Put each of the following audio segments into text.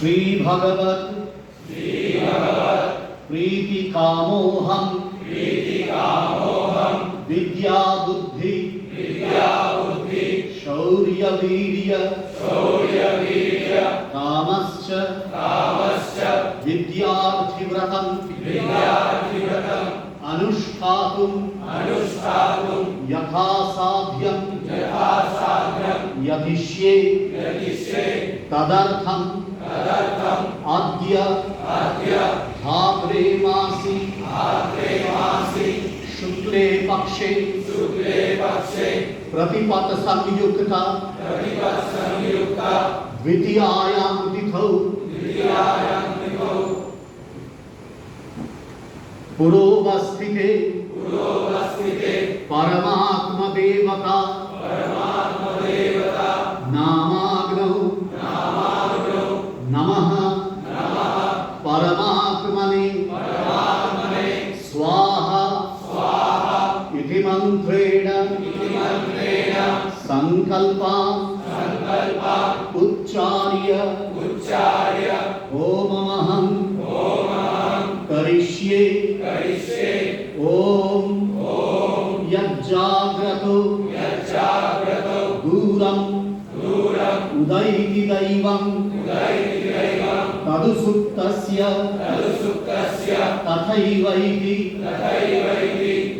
श्री भगवत प्रीति कामोहम विद्या बुद्धि विद्या बुद्धि शौर्य वीर्य शौर्य वीर्य कामश्च। विद्यार्थिव्रतम्। अनुष्ठातुं यथा साध्यं यदिष्ये तदर्थम् अद्य धात्रे मासि शुक्ले पक्षे शुक्ले पक्षे प्रतिपत् संयुक्ता द्वितीयायां तिथौ पुरोवस्थिते पुरोवस्थिते परमात्मदेवता नामाग्नौ मन्त्रेण सङ्कल्पान् उच्चार्य। ओमहं करिष्ये। ॐ यज्जाग्रतो। दूरम् उदैति दैवं तदुसुप्तस्य। तथैवैति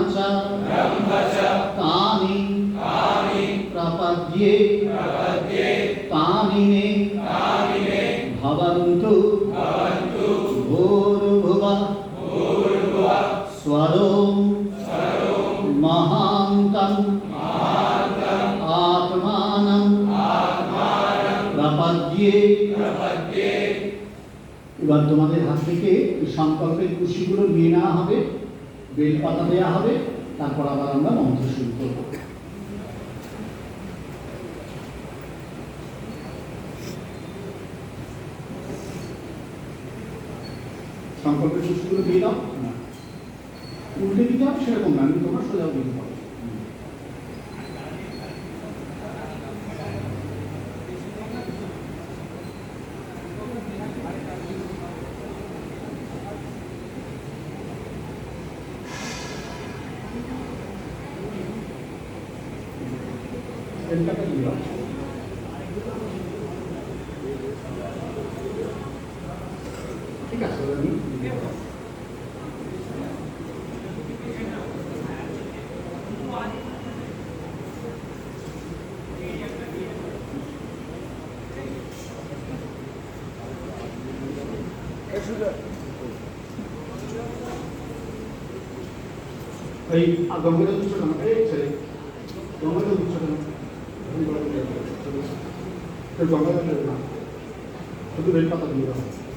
च तानि प्रपद्ये तानि मे भवन्तु भूर्भुवः स्वरों महान्तं आत्मानं প্রপদ্যে এবার তোমাদের হাত থেকে এই সংকল্পের কুশিগুলো নিয়ে নেওয়া হবে বেলপাতা দেওয়া হবে, তারপর আবার আমরা মন্ত্র শুরু করব। সংকল্পের করে দিয়ে দাও। না উল্টে দিতে হবে, সেরকম না আমি তোমার সোজা দিতে 닦아줍니다. 키가 그러니까 저는 거의 아, 넘어져 붙여놓은 거예요. 넘어져 붙여놓은 இது தொண்டை அது வெயிட் பண்ண முடியாது